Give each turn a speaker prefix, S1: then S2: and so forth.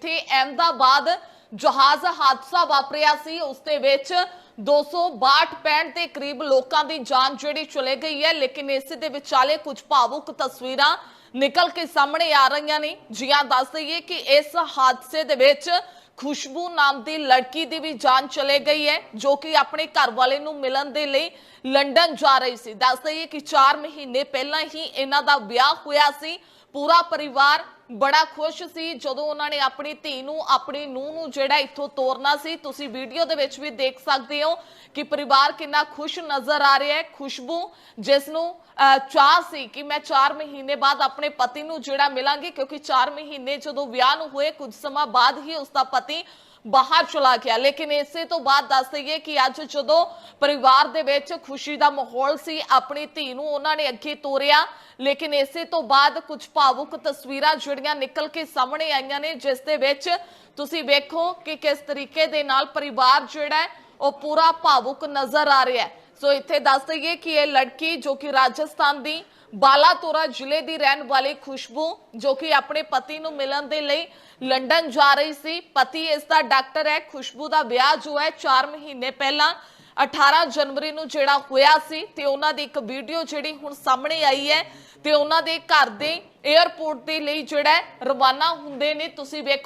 S1: ਜਿੱਥੇ ਅਹਿਮਦਾਬਾਦ ਜਹਾਜ਼ ਹਾਦਸਾ ਵਾਪਰਿਆ ਸੀ, ਉਸ ਦੇ ਵਿੱਚ 262 ਦੇ ਕਰੀਬ ਲੋਕਾਂ ਦੀ ਜਾਨ ਜਿਹੜੀ ਚਲੇ ਗਈ ਹੈ, ਲੇਕਿਨ ਇਸੇ ਦੇ ਵਿਚਾਲੇ ਕੁਝ ਭਾਵੁਕ ਤਸਵੀਰਾਂ ਨਿਕਲ ਕੇ ਸਾਹਮਣੇ ਆ ਰਹੀਆਂ ਨੇ। ਜੀਆਂ ਦੱਸ ਦਈਏ ਕਿ ਇਸ ਹਾਦਸੇ ਦੇ ਵਿੱਚ ਖੁਸ਼ਬੂ ਨਾਮ ਦੀ ਲੜਕੀ ਦੀ ਵੀ ਜਾਨ ਚਲੇ ਗਈ ਹੈ, ਜੋ ਕਿ ਆਪਣੇ ਘਰ ਵਾਲੇ ਨੂੰ ਮਿਲਣ ਦੇ ਲਈ ਲੰਡਨ ਜਾ ਰਹੀ ਸੀ। ਦੱਸ ਦਈਏ ਕਿ 4 ਮਹੀਨੇ ਪਹਿਲਾਂ ਹੀ ਇਹਨਾਂ ਦਾ ਵਿਆਹ ਹੋਇਆ ਸੀ। ਪੂਰਾ ਪਰਿਵਾਰ ਬੜਾ ਖੁਸ਼ ਸੀ ਜਦੋਂ ਉਹਨਾਂ ਨੇ ਆਪਣੀ ਧੀ ਨੂੰ ਆਪਣੀ ਨੂੰਹ ਨੂੰ ਜਿਹੜਾ ਇੱਥੋਂ ਤੋਰਨਾ ਸੀ। ਤੁਸੀਂ ਵੀਡੀਓ ਦੇ ਵਿੱਚ ਵੀ ਦੇਖ ਸਕਦੇ ਹੋ ਕਿ ਪਰਿਵਾਰ ਕਿੰਨਾ ਖੁਸ਼ ਨਜ਼ਰ ਆ ਰਿਹਾ ਹੈ। ਖੁਸ਼ਬੂ ਜਿਸ ਨੂੰ ਅਹ, ਚਾਹ ਸੀ ਕਿ ਮੈਂ 4 ਮਹੀਨੇ ਬਾਅਦ ਆਪਣੇ ਪਤੀ ਨੂੰ ਜਿਹੜਾ ਮਿਲਾਂਗੀ ਕਿਉਂਕਿ 4 ਮਹੀਨੇ ਜਦੋਂ ਵਿਆਹ ਨੂੰ ਹੋਏ ਕੁਝ ਸਮਾਂ ਬਾਅਦ ਹੀ ਉਸ ਦਾ ਪਤੀ ਬਾਹਰ ਚਲਾ ਗਿਆ। ਲੇਕਿਨ ਇਸੇ ਤੋਂ ਬਾਅਦ ਦੱਸ ਦਈਏ ਕਿ ਅੱਜ ਜਦੋਂ ਪਰਿਵਾਰ ਦੇ ਵਿੱਚ ਖੁਸ਼ੀ ਦਾ ਮਾਹੌਲ ਸੀ, ਆਪਣੀ ਧੀ ਨੂੰ ਉਹਨਾਂ ਨੇ ਅੱਗੇ ਤੋਰਿਆ। ਲੇਕਿਨ ਇਸੇ ਤੋਂ ਬਾਅਦ ਕੁਝ ਭਾਵੁਕ ਤਸਵੀਰਾਂ ਜਿਹੜੀਆਂ ਨਿਕਲ ਕੇ ਸਾਹਮਣੇ ਆਈਆਂ ਨੇ, ਜਿਸ ਦੇ ਵਿੱਚ ਤੁਸੀਂ ਵੇਖੋ ਕਿ ਕਿਸ ਤਰੀਕੇ ਦੇ ਨਾਲ ਪਰਿਵਾਰ ਜਿਹੜਾ ਉਹ ਪੂਰਾ ਭਾਵੁਕ ਨਜ਼ਰ ਆ ਰਿਹਾ ਹੈ। ਸੋ ਇੱਥੇ ਦੱਸ ਦਈਏ ਕਿ ਇਹ ਲੜਕੀ ਜੋ ਕਿ ਰਾਜਸਥਾਨ ਦੀ ਬਾਲਾਤੋਰਾ ਜ਼ਿਲ੍ਹੇ ਦੀ ਰਹਿਣ ਵਾਲੀ ਖੁਸ਼ਬੂ, ਜੋ ਕਿ ਆਪਣੇ ਪਤੀ ਨੂੰ ਮਿਲਣ ਦੇ ਲਈ ਲੰਡਨ ਜਾ ਰਹੀ ਸੀ। ਪਤੀ ਇਸ ਦਾ ਡਾਕਟਰ ਹੈ। ਖੁਸ਼ਬੂ ਦਾ ਵਿਆਹ ਜੋ ਹੈ 4 ਮਹੀਨੇ ਪਹਿਲਾਂ 18 ਜਨਵਰੀ ਨੂੰ ਜਿਹੜਾ ਹੋਇਆ ਸੀ। ਤੇ ਉਹਨਾਂ ਦੀ ਇੱਕ ਵੀਡੀਓ ਜਿਹੜੀ ਹੁਣ ਸਾਹਮਣੇ ਆਈ ਹੈ ਤੇ ਉਹਨਾਂ ਦੇ ਘਰ ਦੇ 에ਅਰਪੋਰਟ ਦੇ ਲਈ ਜਿਹੜਾ ਰਵਾਨਾ ਹੁੰਦੇ ਨੇ। ਤੁਸੀਂ ਵੇਖੋ